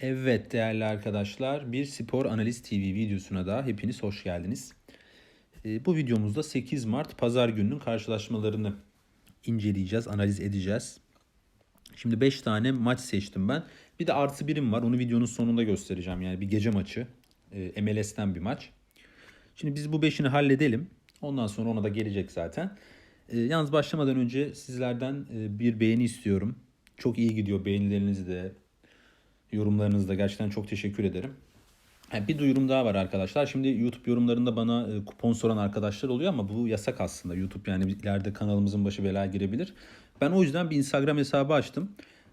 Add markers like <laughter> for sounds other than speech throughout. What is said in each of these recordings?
Evet değerli arkadaşlar bir spor analiz TV videosuna da hepiniz hoş geldiniz. Ee, Bu videomuzda 8 Mart pazar gününün karşılaşmalarını inceleyeceğiz, analiz edeceğiz. Şimdi 5 tane maç seçtim ben. Bir de artı birim var onu videonun sonunda göstereceğim. Yani bir gece maçı Ee, MLS'ten bir maç. Şimdi biz bu 5'ini halledelim. Ondan sonra ona da gelecek zaten. Ee, yalnız başlamadan önce sizlerden e, bir beğeni istiyorum. Çok iyi gidiyor beğenilerinizi de, yorumlarınızı da gerçekten çok teşekkür ederim. Bir duyurum daha var arkadaşlar. Şimdi YouTube yorumlarında bana e, kupon soran arkadaşlar oluyor ama bu yasak aslında. YouTube yani ileride kanalımızın başı belaya girebilir. Ben o yüzden bir Instagram hesabı açtım.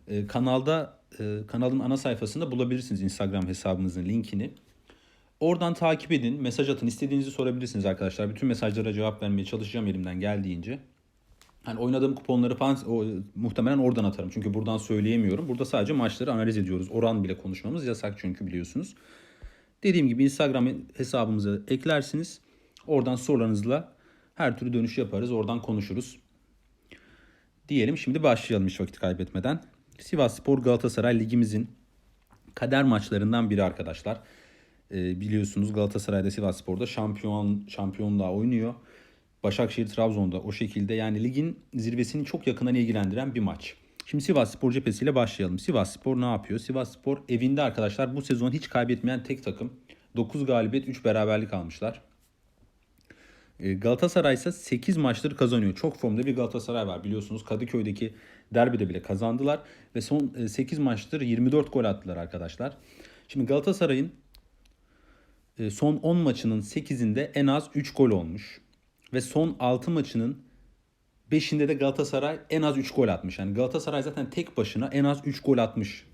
E, kanalda e, kanalın ana sayfasında bulabilirsiniz Instagram hesabınızın linkini. Oradan takip edin, mesaj atın, istediğinizi sorabilirsiniz arkadaşlar. Bütün mesajlara cevap vermeye çalışacağım elimden geldiğince. Hani oynadığım kuponları falan o, muhtemelen oradan atarım. Çünkü buradan söyleyemiyorum. Burada sadece maçları analiz ediyoruz. Oran bile konuşmamız yasak çünkü biliyorsunuz. Dediğim gibi Instagram hesabımızı eklersiniz. Oradan sorularınızla her türlü dönüş yaparız. Oradan konuşuruz. Diyelim şimdi başlayalım hiç vakit kaybetmeden. Sivas Spor Galatasaray ligimizin kader maçlarından biri arkadaşlar. Ee, biliyorsunuz Galatasaray'da Sivas Spor'da şampiyon şampiyonluğa oynuyor. Başakşehir Trabzon'da o şekilde yani ligin zirvesini çok yakından ilgilendiren bir maç. Şimdi Sivas Spor cephesiyle başlayalım. Sivas Spor ne yapıyor? Sivas Spor evinde arkadaşlar bu sezon hiç kaybetmeyen tek takım. 9 galibiyet 3 beraberlik almışlar. Ee, Galatasaray ise 8 maçları kazanıyor. Çok formda bir Galatasaray var. Biliyorsunuz Kadıköy'deki derbide bile kazandılar. Ve son e, 8 maçtır 24 gol attılar arkadaşlar. Şimdi Galatasaray'ın e, son 10 maçının 8'inde en az 3 gol olmuş. Ve son 6 maçının 5'inde de Galatasaray en az 3 gol atmış. Yani Galatasaray zaten tek başına en az 3 gol atmış.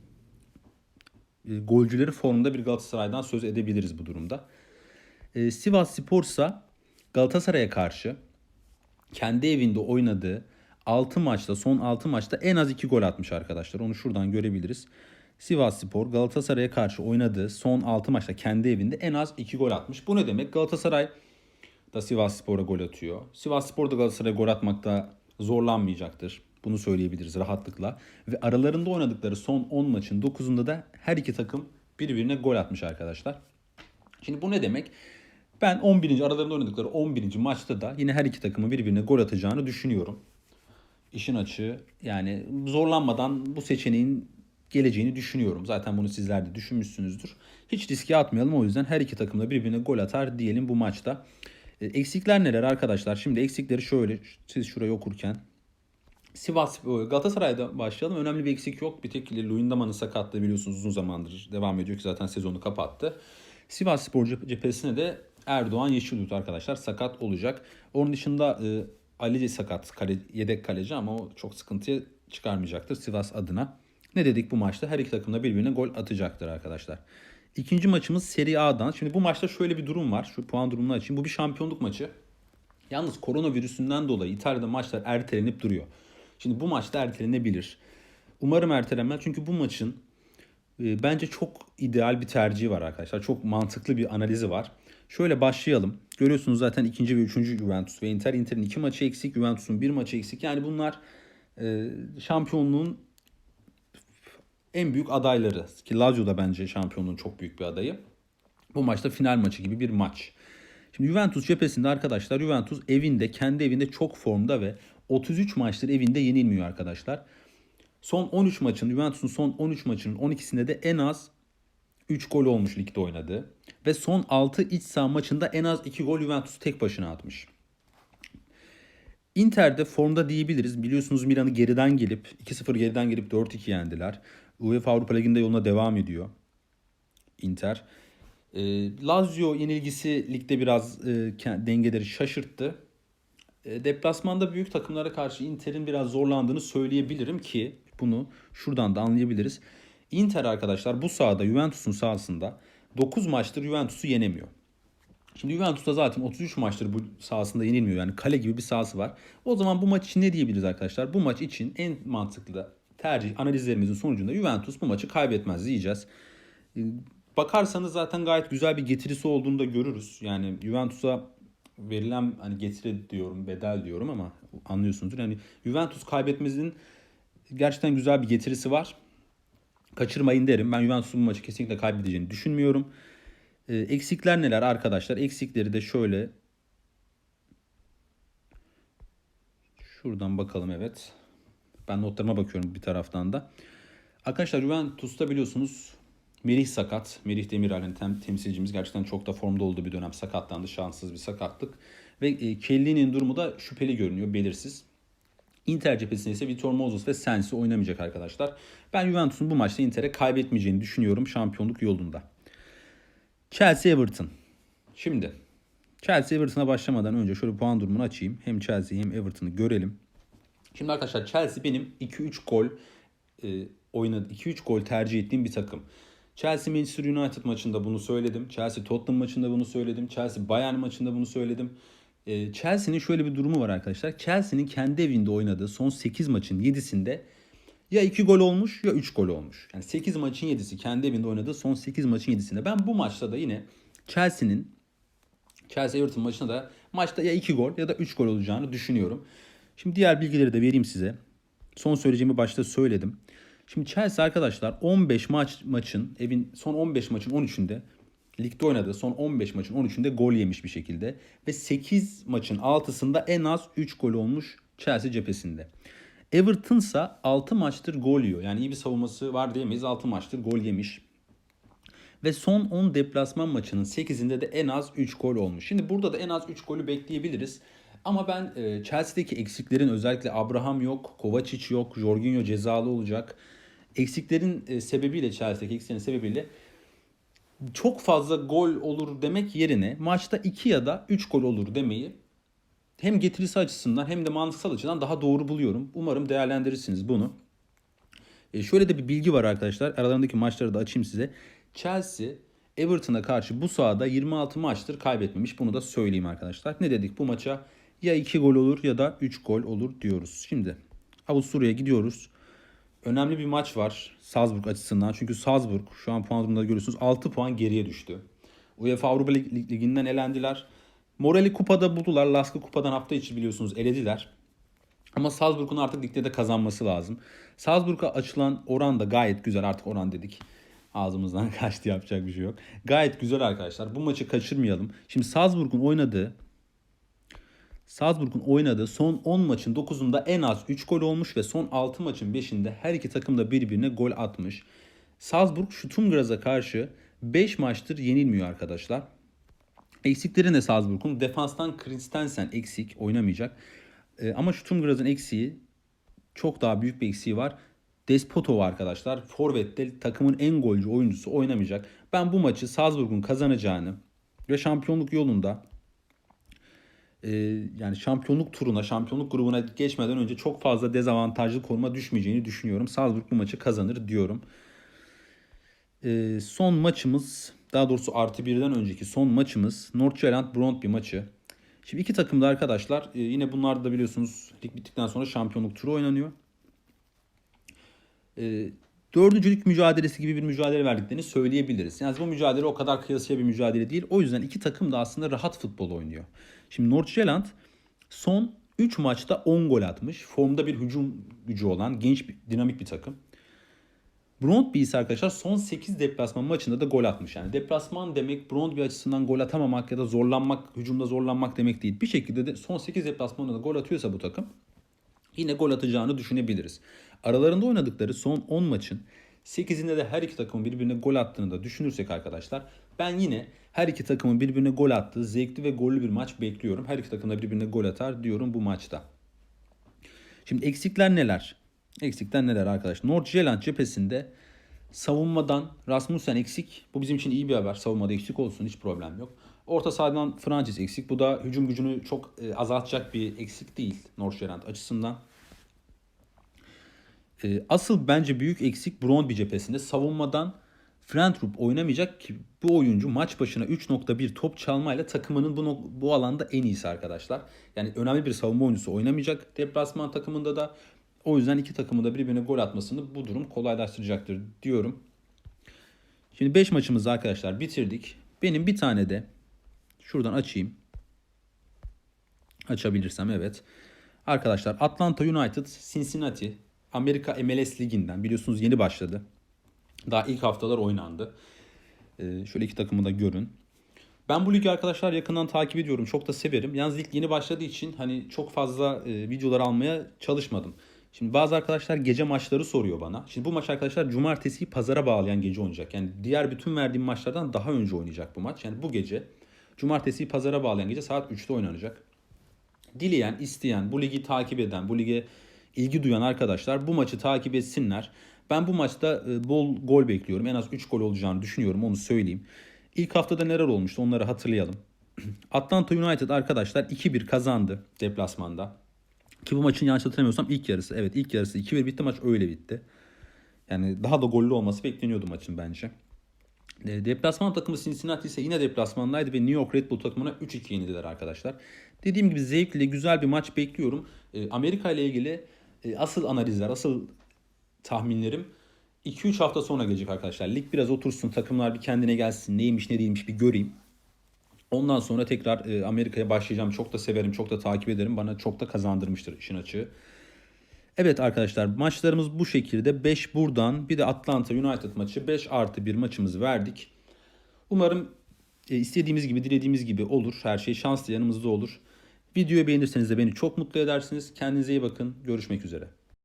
E, golcüleri formunda bir Galatasaray'dan söz edebiliriz bu durumda. E, Sivas Spor ise Galatasaray'a karşı kendi evinde oynadığı 6 maçta son 6 maçta en az 2 gol atmış arkadaşlar. Onu şuradan görebiliriz. Sivas Spor Galatasaray'a karşı oynadığı son 6 maçta kendi evinde en az 2 gol atmış. Bu ne demek? Galatasaray da Sivas Spor'a gol atıyor. Sivas Spor da Galatasaray'a gol atmakta zorlanmayacaktır. Bunu söyleyebiliriz rahatlıkla. Ve aralarında oynadıkları son 10 maçın 9'unda da her iki takım birbirine gol atmış arkadaşlar. Şimdi bu ne demek? Ben 11. aralarında oynadıkları 11. maçta da yine her iki takımın birbirine gol atacağını düşünüyorum. İşin açığı yani zorlanmadan bu seçeneğin geleceğini düşünüyorum. Zaten bunu sizler de düşünmüşsünüzdür. Hiç riske atmayalım o yüzden her iki takım da birbirine gol atar diyelim bu maçta. E, Eksikler neler arkadaşlar? Şimdi eksikleri şöyle siz şurayı okurken. Sivas Galatasaray'da başlayalım. Önemli bir eksik yok. Bir tek Luyendama'nın sakatlığı biliyorsunuz uzun zamandır devam ediyor ki zaten sezonu kapattı. Sivas Spor cephesine de Erdoğan Yeşilyurt arkadaşlar sakat olacak. Onun dışında e, Ali sakat kale, yedek kaleci ama o çok sıkıntıya çıkarmayacaktır Sivas adına. Ne dedik bu maçta? Her iki takım da birbirine gol atacaktır arkadaşlar. İkinci maçımız Serie A'dan. Şimdi bu maçta şöyle bir durum var. Şu puan durumunu açayım. Bu bir şampiyonluk maçı. Yalnız koronavirüsünden dolayı İtalya'da maçlar ertelenip duruyor. Şimdi bu maçta ertelenebilir. Umarım ertelenmez. Çünkü bu maçın e, bence çok ideal bir tercihi var arkadaşlar. Çok mantıklı bir analizi var. Şöyle başlayalım. Görüyorsunuz zaten ikinci ve üçüncü Juventus ve Inter. Inter'in iki maçı eksik, Juventus'un bir maçı eksik. Yani bunlar e, şampiyonluğun en büyük adayları. Ki Lazio da bence şampiyonluğun çok büyük bir adayı. Bu maçta final maçı gibi bir maç. Şimdi Juventus cephesinde arkadaşlar Juventus evinde kendi evinde çok formda ve 33 maçtır evinde yenilmiyor arkadaşlar. Son 13 maçın Juventus'un son 13 maçının 12'sinde de en az 3 gol olmuş ligde oynadı. Ve son 6 iç saha maçında en az 2 gol Juventus tek başına atmış. Inter'de formda diyebiliriz. Biliyorsunuz Milan'ı geriden gelip 2-0 geriden gelip 4-2 yendiler. UEFA Avrupa Ligi'nde yoluna devam ediyor. Inter. E, Lazio yenilgisi ligde biraz e, dengeleri şaşırttı. E, deplasmanda büyük takımlara karşı Inter'in biraz zorlandığını söyleyebilirim ki bunu şuradan da anlayabiliriz. Inter arkadaşlar bu sahada Juventus'un sahasında 9 maçtır Juventus'u yenemiyor. Şimdi Juventus da zaten 33 maçtır bu sahasında yenilmiyor. Yani kale gibi bir sahası var. O zaman bu maç için ne diyebiliriz arkadaşlar? Bu maç için en mantıklı tercih analizlerimizin sonucunda Juventus bu maçı kaybetmez diyeceğiz. Bakarsanız zaten gayet güzel bir getirisi olduğunu da görürüz. Yani Juventus'a verilen hani getiri diyorum, bedel diyorum ama anlıyorsunuzdur. Yani Juventus kaybetmesinin gerçekten güzel bir getirisi var. kaçırmayın derim. Ben Juventus'un bu maçı kesinlikle kaybedeceğini düşünmüyorum. E, eksikler neler arkadaşlar? Eksikleri de şöyle. Şuradan bakalım evet. Ben notlarıma bakıyorum bir taraftan da. Arkadaşlar Juventus'ta biliyorsunuz Merih sakat. Merih Demiral'in tem, temsilcimiz gerçekten çok da formda olduğu bir dönem sakatlandı. Şanssız bir sakatlık. Ve e, Kelly'nin durumu da şüpheli görünüyor, belirsiz. Inter cephesinde ise Vitor Moses ve Sensi oynamayacak arkadaşlar. Ben Juventus'un bu maçta Inter'e kaybetmeyeceğini düşünüyorum şampiyonluk yolunda. Chelsea Everton. Şimdi Chelsea Everton'a başlamadan önce şöyle puan durumunu açayım. Hem Chelsea'yi hem Everton'ı görelim. Şimdi arkadaşlar Chelsea benim 2-3 gol e, oynadı. 2-3 gol tercih ettiğim bir takım. Chelsea Manchester United maçında bunu söyledim. Chelsea Tottenham maçında bunu söyledim. Chelsea Bayern maçında bunu söyledim. E, Chelsea'nin şöyle bir durumu var arkadaşlar. Chelsea'nin kendi evinde oynadığı son 8 maçın 7'sinde ya 2 gol olmuş ya 3 gol olmuş. Yani 8 maçın 7'si kendi evinde oynadığı son 8 maçın 7'sinde. Ben bu maçta da yine Chelsea'nin Chelsea Everton maçında da maçta ya 2 gol ya da 3 gol olacağını düşünüyorum. Şimdi diğer bilgileri de vereyim size. Son söyleyeceğimi başta söyledim. Şimdi Chelsea arkadaşlar 15 maç maçın evin son 15 maçın 13'ünde ligde oynadığı son 15 maçın 13'ünde gol yemiş bir şekilde ve 8 maçın 6'sında en az 3 gol olmuş Chelsea cephesinde. Everton ise 6 maçtır gol yiyor. Yani iyi bir savunması var diyemeyiz. 6 maçtır gol yemiş. Ve son 10 deplasman maçının 8'inde de en az 3 gol olmuş. Şimdi burada da en az 3 golü bekleyebiliriz. Ama ben e, Chelsea'deki eksiklerin özellikle Abraham yok, Kovacic yok, Jorginho cezalı olacak. Eksiklerin e, sebebiyle Chelsea'deki eksiklerin sebebiyle çok fazla gol olur demek yerine maçta 2 ya da 3 gol olur demeyi hem getirisi açısından hem de mantıksal açıdan daha doğru buluyorum. Umarım değerlendirirsiniz bunu. E şöyle de bir bilgi var arkadaşlar. Aralarındaki maçları da açayım size. Chelsea Everton'a karşı bu sahada 26 maçtır kaybetmemiş. Bunu da söyleyeyim arkadaşlar. Ne dedik bu maça? Ya 2 gol olur ya da 3 gol olur diyoruz. Şimdi Avusturya'ya gidiyoruz. Önemli bir maç var Salzburg açısından. Çünkü Salzburg şu an puan durumunda görüyorsunuz 6 puan geriye düştü. UEFA Avrupa Lig- Ligi'nden elendiler. Morali kupada buldular. Lask'ı kupadan hafta içi biliyorsunuz elediler. Ama Salzburg'un artık ligde de kazanması lazım. Salzburg'a açılan oran da gayet güzel. Artık oran dedik. Ağzımızdan <laughs> kaçtı yapacak bir şey yok. Gayet güzel arkadaşlar. Bu maçı kaçırmayalım. Şimdi Salzburg'un oynadığı Salzburg'un oynadığı son 10 maçın 9'unda en az 3 gol olmuş ve son 6 maçın 5'inde her iki takım da birbirine gol atmış. Salzburg Stuttgart'a karşı 5 maçtır yenilmiyor arkadaşlar. Eksikleri ne Salzburg'un? Defanstan Christensen eksik oynamayacak. Ee, ama Stuttgart'ın eksiği çok daha büyük bir eksiği var. Despotov arkadaşlar. Forvet'te takımın en golcü oyuncusu oynamayacak. Ben bu maçı Salzburg'un kazanacağını ve şampiyonluk yolunda e, yani şampiyonluk turuna, şampiyonluk grubuna geçmeden önce çok fazla dezavantajlı konuma düşmeyeceğini düşünüyorum. Salzburg bu maçı kazanır diyorum. E, son maçımız, daha doğrusu artı birden önceki son maçımız Nordsjælland Brøndby maçı. Şimdi iki takım da arkadaşlar e, yine bunlar da biliyorsunuz lig bittikten sonra şampiyonluk turu oynanıyor. E, dördüncülük mücadelesi gibi bir mücadele verdiklerini söyleyebiliriz. Yani bu mücadele o kadar kıyasıya bir mücadele değil. O yüzden iki takım da aslında rahat futbol oynuyor. Şimdi Nordsjælland son 3 maçta 10 gol atmış. Formda bir hücum gücü olan genç bir, dinamik bir takım. Brøndby ise arkadaşlar son 8 deplasman maçında da gol atmış. Yani deplasman demek Brøndby açısından gol atamamak ya da zorlanmak, hücumda zorlanmak demek değil. Bir şekilde de son 8 deplasmanda da gol atıyorsa bu takım yine gol atacağını düşünebiliriz. Aralarında oynadıkları son 10 maçın 8'inde de her iki takımın birbirine gol attığını da düşünürsek arkadaşlar ben yine her iki takımın birbirine gol attığı zevkli ve gollü bir maç bekliyorum. Her iki takım da birbirine gol atar diyorum bu maçta. Şimdi eksikler neler? Eksikler neler arkadaşlar? Nordsjælland cephesinde savunmadan Rasmussen eksik. Bu bizim için iyi bir haber. Savunmada eksik olsun hiç problem yok. Orta sahadan Francis eksik. Bu da hücum gücünü çok e, azaltacak bir eksik değil Nordsjælland açısından. E, asıl bence büyük eksik Brøndby cephesinde. Savunmadan Frentrup oynamayacak ki bu oyuncu maç başına 3.1 top çalmayla takımının bu, bu alanda en iyisi arkadaşlar. Yani önemli bir savunma oyuncusu oynamayacak deplasman takımında da. O yüzden iki takımın da birbirine gol atmasını bu durum kolaylaştıracaktır diyorum. Şimdi 5 maçımızı arkadaşlar bitirdik. Benim bir tane de şuradan açayım. Açabilirsem evet. Arkadaşlar Atlanta United Cincinnati Amerika MLS liginden biliyorsunuz yeni başladı. Daha ilk haftalar oynandı. Ee, şöyle iki takımı da görün. Ben bu ligi arkadaşlar yakından takip ediyorum. Çok da severim. Yalnız lig yeni başladığı için hani çok fazla e, videolar almaya çalışmadım. Şimdi bazı arkadaşlar gece maçları soruyor bana. Şimdi bu maç arkadaşlar cumartesiyi pazara bağlayan gece oynayacak. Yani diğer bütün verdiğim maçlardan daha önce oynayacak bu maç. Yani bu gece cumartesiyi pazara bağlayan gece saat 3'te oynanacak. Dileyen, isteyen, bu ligi takip eden, bu lige ilgi duyan arkadaşlar bu maçı takip etsinler. Ben bu maçta e, bol gol bekliyorum. En az 3 gol olacağını düşünüyorum onu söyleyeyim. İlk haftada neler olmuştu onları hatırlayalım. <clears throat> Atlanta United arkadaşlar 2-1 kazandı deplasmanda. Ki bu maçın yanlış hatırlamıyorsam ilk yarısı. Evet ilk yarısı 2-1 bitti maç öyle bitti. Yani daha da gollü olması bekleniyordu maçın bence. E, Deplasman takımı Cincinnati ise yine deplasmandaydı ve New York Red Bull takımına 3-2 yenildiler arkadaşlar. Dediğim gibi zevkli, güzel bir maç bekliyorum. E, Amerika ile ilgili e, asıl analizler, asıl tahminlerim 2-3 hafta sonra gelecek arkadaşlar. Lig biraz otursun, takımlar bir kendine gelsin, neymiş ne değilmiş bir göreyim. Ondan sonra tekrar e, Amerika'ya başlayacağım. Çok da severim, çok da takip ederim. Bana çok da kazandırmıştır işin açığı. Evet arkadaşlar maçlarımız bu şekilde. 5 buradan bir de Atlanta United maçı 5 artı 1 maçımızı verdik. Umarım e, istediğimiz gibi dilediğimiz gibi olur. Her şey şanslı yanımızda olur. Videoyu beğenirseniz de beni çok mutlu edersiniz. Kendinize iyi bakın. Görüşmek üzere.